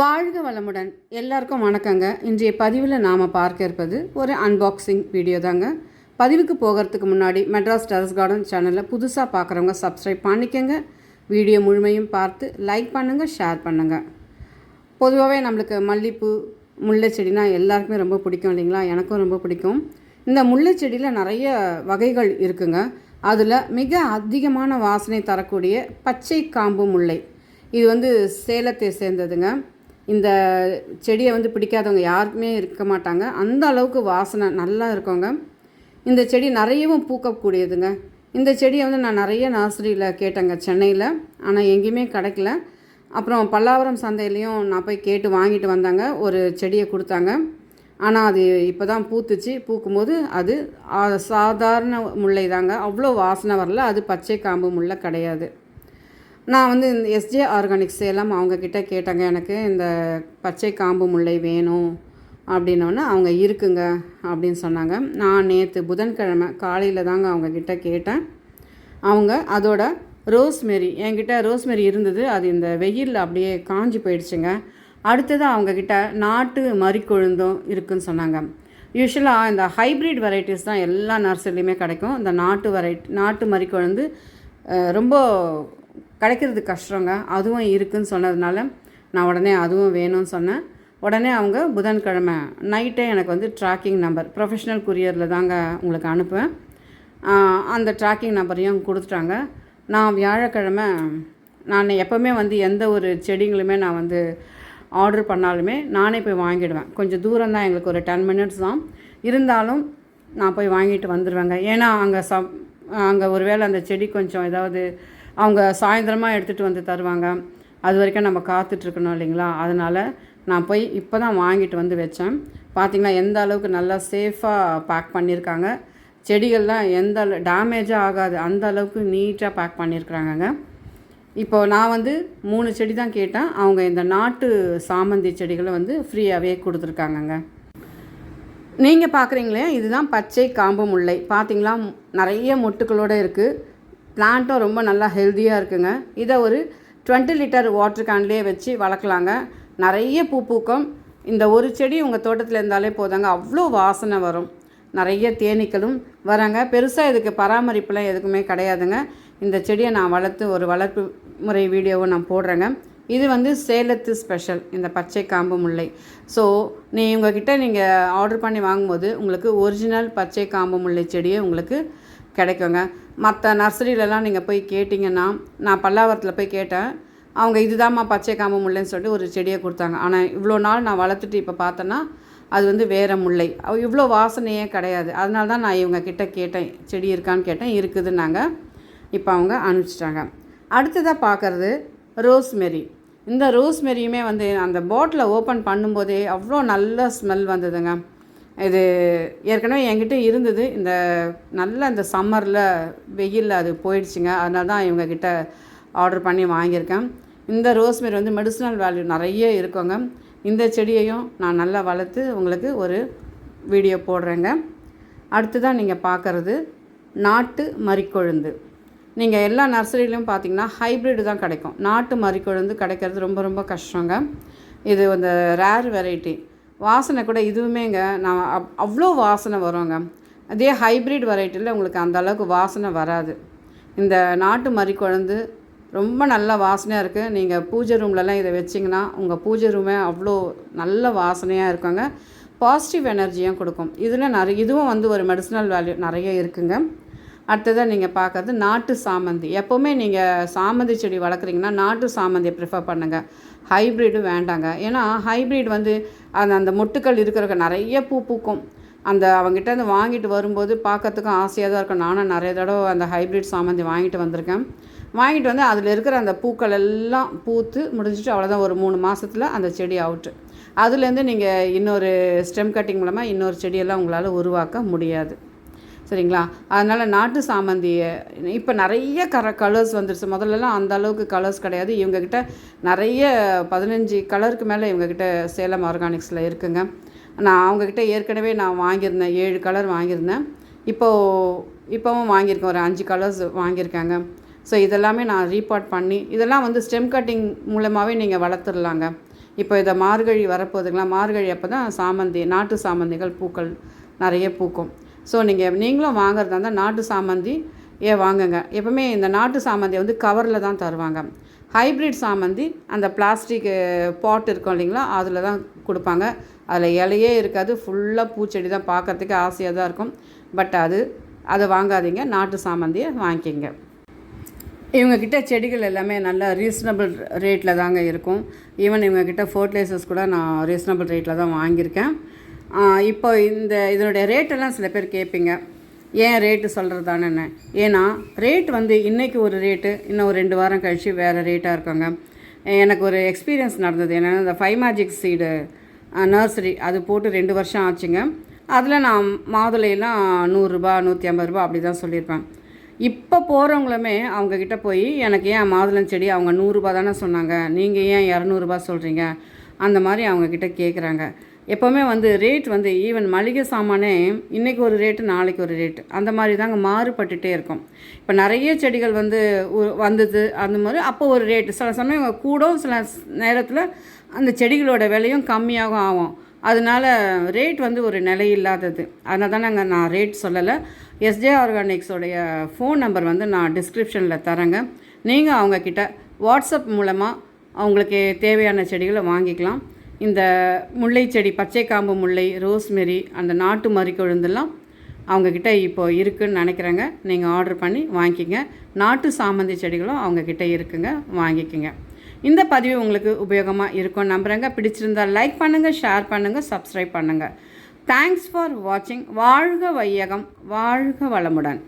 வாழ்க வளமுடன். எல்லாருக்கும் வணக்கங்க. இன்றைய பதிவில் நாம் பார்க்க இருப்பது ஒரு அன்பாக்சிங் வீடியோ தாங்க. பதிவுக்கு போகிறதுக்கு முன்னாடி மெட்ராஸ் டெரஸ் கார்டன் சேனலை புதுசாக பார்க்குறவங்க சப்ஸ்கிரைப் பண்ணிக்கங்க. வீடியோ முழுமையும் பார்த்து லைக் பண்ணுங்கள் ஷேர் பண்ணுங்கள் பொதுவாகவே நம்மளுக்கு மல்லிப்பூ முல்லை செடினா எல்லாருக்குமே ரொம்ப பிடிக்கும் இல்லைங்களா? எனக்கும் ரொம்ப பிடிக்கும். இந்த முல்லை செடியில் நிறைய வகைகள் இருக்குங்க. அதில் மிக அதிகமான வாசனை தரக்கூடிய பச்சை காம்பு முல்லை. இது வந்து சேலத்தை சேர்ந்ததுங்க. இந்த செடியை வந்து பிடிக்காதவங்க யாருக்குமே இருக்க மாட்டாங்க. அந்த அளவுக்கு வாசனை நல்லா இருக்கோங்க இந்த செடி நிறையவும் பூக்கக்கூடியதுங்க. இந்த செடியை வந்து நான் நிறைய நர்சரியில் கேட்டேங்க சென்னையில். ஆனால் எங்கேயுமே கிடைக்கல. அப்புறம் பல்லாவரம் சந்தையிலையும் நான் போய் கேட்டு வாங்கிட்டு வந்தாங்க. ஒரு செடியை கொடுத்தாங்க. ஆனால் அது இப்போ தான் பூத்துச்சு. பூக்கும்போது அது சாதாரண முல்லை தாங்க அவ்வளோ வாசனை வரல. அது பச்சை காம்பு முல்லை கிடையாது. நான் வந்து இந்த எஸ்ஜே ஆர்கானிக் சேலம் அவங்கக்கிட்ட கேட்டேங்க எனக்கு இந்த பச்சை காம்பு முல்லை வேணும் அப்படின்னோடனே அவங்க இருக்குங்க அப்படின்னு சொன்னாங்க. நான் நேற்று புதன்கிழமை காலையில் தாங்க அவங்கக்கிட்ட கேட்டேன். அவங்க அதோட ரோஸ்மெரி என்கிட்ட ரோஸ்மெரி இருந்தது அது இந்த வெயிலில் அப்படியே காஞ்சி போயிடுச்சுங்க. அடுத்தது அவங்கக்கிட்ட நாட்டு மறிக்கொழுந்தும் இருக்குன்னு சொன்னாங்க. யூஸ்வலாக இந்த ஹைப்ரிட் வெரைட்டிஸ் தான் எல்லா நர்சரிலையுமே கிடைக்கும். இந்த நாட்டு வெரைட்டி நாட்டு மறிக்கொழுந்து ரொம்ப கிடைக்கிறது கஷ்டங்க. அதுவும் இருக்குன்னு சொன்னதுனால நான் உடனே அதுவும் வேணும்னு சொன்னேன். உடனே அவங்க புதன்கிழமை நைட்டே எனக்கு வந்து ட்ராக்கிங் நம்பர் ப்ரொஃபஷ்னல் குரியரில் தாங்க உங்களுக்கு அனுப்புவேன். அந்த ட்ராக்கிங் நம்பரையும் கொடுத்துட்டாங்க. நான் வியாழக்கிழமை நான் எப்போவுமே வந்து எந்த ஒரு செடிங்களுமே நான் வந்து ஆர்டர் பண்ணாலுமே நானே போய் வாங்கிடுவேன். கொஞ்சம் தூரம் தான் எங்களுக்கு ஒரு டென் மினிட்ஸ் தான். இருந்தாலும் நான் போய் வாங்கிட்டு வந்துடுவேங்க ஏன்னா அங்கே சப் அங்கே ஒருவேளை அந்த செடி கொஞ்சம் ஏதாவது அவங்க சாயந்தரமாக எடுத்துகிட்டு வந்து தருவாங்க. அது வரைக்கும் நம்ம காத்துட்ருக்கணும் இல்லைங்களா? அதனால் நான் போய் இப்போ தான் வாங்கிட்டு வந்து வச்சேன். பார்த்தீங்களா எந்த அளவுக்கு நல்லா சேஃபாக பேக் பண்ணியிருக்காங்க செடிகள்லாம் எந்த டேமேஜாக ஆகாது. அந்த அளவுக்கு நீட்டாக பேக் பண்ணியிருக்கிறாங்கங்க இப்போ நான் வந்து மூணு செடி தான் கேட்டேன். அவங்க இந்த நாட்டு சாமந்தி செடிகளை வந்து ஃப்ரீயாகவே கொடுத்துருக்காங்கங்க. நீங்கள் பார்க்குறீங்களே இதுதான் பச்சை காம்பு முல்லை. பார்த்தீங்களா நிறைய மொட்டுக்களோடு இருக்குது பிளான்ட்டும் ரொம்ப நல்லா ஹெல்த்தியாக இருக்குங்க. இதை ஒரு 20 லிட்டர் வாட்டர் கேன்லேயே வச்சு வளர்க்கலாங்க. நிறைய பூ பூக்கும். இந்த ஒரு செடி உங்கள் தோட்டத்தில் இருந்தாலே போதாங்க. அவ்வளோ வாசனை வரும். நிறைய தேனீக்களும் வராங்க. பெருசாக இதுக்கு பராமரிப்புலாம் எதுக்குமே கிடையாதுங்க. இந்த செடியை நான் வளர்த்து ஒரு வளர்ப்பு முறை வீடியோவை நான் போடுறேங்க. இது வந்து சேலத்து ஸ்பெஷல் இந்த பச்சை காம்பு முல்லை. ஸோ நீ உங்ககிட்ட நீங்கள் ஆர்டர் பண்ணி வாங்கும்போது உங்களுக்கு ஒரிஜினல் பச்சை காம்பு முல்லை செடியே உங்களுக்கு கிடைக்குங்க. மற்ற நர்சரியிலலாம் நீங்கள் போய் கேட்டிங்கன்னா நான் பல்லாவரத்தில் போய் கேட்டேன். அவங்க இதுதாம்மா பச்சை காம்பு முல்லைன்னு சொல்லிட்டு ஒரு செடியை கொடுத்தாங்க. ஆனால் இவ்வளோ நாள் நான் வளர்த்துட்டு இப்போ பார்த்தேன்னா அது வந்து வேறு முல்லை. இவ்வளோ வாசனையே கிடையாது. அதனால தான் நான் இவங்க கிட்டே கேட்டேன் செடி இருக்கான்னு கேட்டேன் இருக்குதுன்னாங்க. இப்போ அவங்க அனுப்பிச்சிட்டாங்க. அடுத்ததாக பார்க்குறது ரோஸ்மெரி. இந்த ரோஸ்மெரியுமே வந்து அந்த பாட்டிலை ஓப்பன் பண்ணும்போதே அவ்வளோ நல்ல ஸ்மெல் வந்ததுங்க. இது ஏற்கனவே என்கிட்ட இருந்தது. இந்த நல்ல இந்த சம்மரில் வெயிலில் அது போயிடுச்சுங்க. அதனால தான் இவங்கக்கிட்ட ஆர்டர் பண்ணி வாங்கியிருக்கேன். இந்த ரோஸ்மேரி வந்து மெடிசினல் வேல்யூ நிறைய இருக்குங்க. இந்த செடியையும் நான் நல்லா வளர்த்து உங்களுக்கு ஒரு வீடியோ போடுறேங்க. அடுத்ததான் நீங்கள் பார்க்குறது நாட்டு மறிக்கொழுந்து. நீங்கள் எல்லா நர்சரிலையும் பார்த்தீங்கன்னா ஹைப்ரிட் தான் கிடைக்கும். நாட்டு மறிக்கொழுந்து கிடைக்கிறது ரொம்ப ரொம்ப கஷ்டங்க. இது அந்த ரேர் வெரைட்டி வாசனை கூட இதுவுமேங்க. நான் அவ் அவ்வளோ வாசனை வருங்க அதே ஹைப்ரிட் வெரைட்டியில் உங்களுக்கு அந்த அளவுக்கு வாசனை வராது. இந்த நாட்டு மறிக்கொழுந்து ரொம்ப நல்ல வாசனையாக இருக்குது நீங்கள் பூஜை ரூம்லலாம் இதை வச்சிங்கன்னா உங்கள் பூஜை ரூமே அவ்வளோ நல்ல வாசனையாக இருக்குங்க. பாசிட்டிவ் எனர்ஜியும் கொடுக்கும். இதில் நிறைய இதுவும் வந்து ஒரு மெடிசனல் வேல்யூ நிறைய இருக்குங்க. அடுத்ததாக நீங்கள் பார்க்கறது நாட்டு சாமந்தி. எப்போவுமே நீங்கள் சாமந்தி செடி வளர்க்குறீங்கன்னா நாட்டு சாமந்தியை ப்ரிஃபர் பண்ணுங்கள் ஹைப்ரிடும் வேண்டாங்க. ஏன்னா ஹைப்ரிட் வந்து அந்த அந்த மொட்டுக்கள் இருக்கிற நிறைய பூ பூக்கும். அந்த அவங்ககிட்ட இருந்து வாங்கிட்டு வரும்போது பார்க்கறதுக்கும் ஆசையாக தான் இருக்கும். நானும் நிறைய தடவை அந்த ஹைப்ரிட் சாமந்தி வாங்கிட்டு வந்திருக்கேன். வாங்கிட்டு வந்து அதில் இருக்கிற அந்த பூக்கள் எல்லாம் பூத்து முடிஞ்சிட்டு அவ்வளோதான் ஒரு மூணு மாதத்தில் அந்த செடி அவுட்டு அதுலேருந்து நீங்கள் இன்னொரு ஸ்டெம் கட்டிங் மூலமாக இன்னொரு செடியெல்லாம் உங்களால் உருவாக்க முடியாது. சரிங்களா? அதனால் நாட்டு சாமந்தியை இப்போ நிறைய கர கலர்ஸ் வந்துருச்சு. முதல்லலாம் அந்த அளவுக்கு கலர்ஸ் கிடையாது. இவங்கக்கிட்ட நிறைய பதினஞ்சு கலருக்கு மேலே இவங்கக்கிட்ட சேலம் ஆர்கானிக்ஸில் இருக்குங்க. நான் அவங்கக்கிட்ட ஏற்கனவே நான் வாங்கியிருந்தேன். ஏழு கலர் வாங்கியிருந்தேன். இப்போது இப்போவும் வாங்கியிருக்கேன். ஒரு அஞ்சு கலர்ஸ் வாங்கியிருக்காங்க. ஸோ இதெல்லாமே நான் ரீபார்ட் பண்ணி இதெல்லாம் வந்து ஸ்டெம் கட்டிங் மூலமாகவே நீங்கள் வளர்த்துடலாங்க. இப்போ இதை மார்கழி வரப்போகுதுங்களா? மார்கழி அப்போ தான் சாமந்தி நாட்டு சாமந்திகள் பூக்கள் நிறைய பூக்கும். ஸோ நீங்கள் நீங்களும் வாங்குறதா இருந்தால் நாட்டு சாமந்தி ஏ வாங்குங்க. எப்பவுமே இந்த நாட்டு சாமந்தியை வந்து கவரில் தான் தருவாங்க. ஹைப்ரிட் சாமந்தி அந்த பிளாஸ்டிக் பாட் இருக்கும் இல்லைங்களா அதில் தான் கொடுப்பாங்க. அதில் இலையே இருக்காது ஃபுல்லாக பூச்செடி தான் பார்க்குறதுக்கு ஆசையாக தான் இருக்கும். பட் அது அதை வாங்காதீங்க நாட்டு சாமந்தியை வாங்கிக்கிங்க. இவங்கக்கிட்ட செடிகள் எல்லாமே நல்ல ரீசனபிள் ரேட்டில் தாங்க இருக்கும். ஈவன் இவங்கக்கிட்ட ஃபர்டிலைசர்ஸ் கூட நான் ரீசனபிள் ரேட்டில் தான் வாங்கியிருக்கேன். இப்போ இந்த இதனுடைய ரேட்டெல்லாம் சில பேர் கேட்பீங்க. ஏன் ரேட்டு சொல்கிறதானே ஏன்னா ரேட் வந்து இன்றைக்கி ஒரு ரேட்டு இன்னும் ஒரு ரெண்டு வாரம் கழித்து வேறு ரேட்டாக இருக்காங்க. எனக்கு ஒரு எக்ஸ்பீரியன்ஸ் நடந்தது. என்னென்னா இந்த ஃபைவ் மேஜிக் சீடு நர்சரி அது போட்டு ரெண்டு வருஷம் ஆச்சுங்க. அதில் நான் மாதுளையெல்லாம் நூறுரூபா நூற்றி ஐம்பது ரூபா அப்படி தான் சொல்லியிருப்பேன். இப்போ போகிறவங்களுமே அவங்கக்கிட்ட போய் எனக்கு ஏன் மாதுளம் செடி அவங்க நூறுரூபா தானே சொன்னாங்க. நீங்கள் ஏன் இரநூறுபா சொல்கிறீங்க அந்த மாதிரி அவங்கக்கிட்ட கேட்குறாங்க எப்போவுமே வந்து ரேட் வந்து ஈவன் மளிகை சாமானே இன்றைக்கி ஒரு ரேட்டு நாளைக்கு ஒரு ரேட்டு அந்த மாதிரி தாங்க மாறுபட்டுட்டே இருக்கும். இப்போ நிறைய செடிகள் வந்து வந்தது அந்த மாதிரி அப்போ ஒரு ரேட்டு சில சமயம் கூடும் சில நேரத்தில் அந்த செடிகளோட விலையும் கம்மியாகவும் ஆகும். அதனால ரேட் வந்து ஒரு நிலை இல்லாதது. அதனால தான் நாங்கள் நான் ரேட் சொல்லலை எஸ்ஜே ஆர்கானிக்ஸோடைய ஃபோன் நம்பர் வந்து நான் டிஸ்கிரிப்ஷனில் தரேங்க. நீங்கள் அவங்கக்கிட்ட வாட்ஸ்அப் மூலமாக அவங்களுக்கு தேவையான செடிகளை வாங்கிக்கலாம். இந்த முல்லை செடி பச்சை காம்பு முல்லை ரோஸ்மெரி அந்த நாட்டு மறிக்கொழுந்தெல்லாம் அவங்கக்கிட்ட இப்போ இருக்குதுன்னு நினைக்கிறேங்க. நீங்கள் ஆர்டர் பண்ணி வாங்கிக்கிங்க. நாட்டு சாமந்தி செடிகளும் அவங்கக்கிட்ட இருக்குங்க. வாங்கிக்கோங்க. இந்த பதிவு உங்களுக்கு உபயோகமாக இருக்கும் நம்புகிறேங்க பிடிச்சிருந்தா லைக் பண்ணுங்கள் ஷேர் பண்ணுங்கள் சப்ஸ்கிரைப் பண்ணுங்கள் தேங்க்ஸ் ஃபார் வாட்சிங் வாழ்க வையகம். வாழ்க வளமுடன்.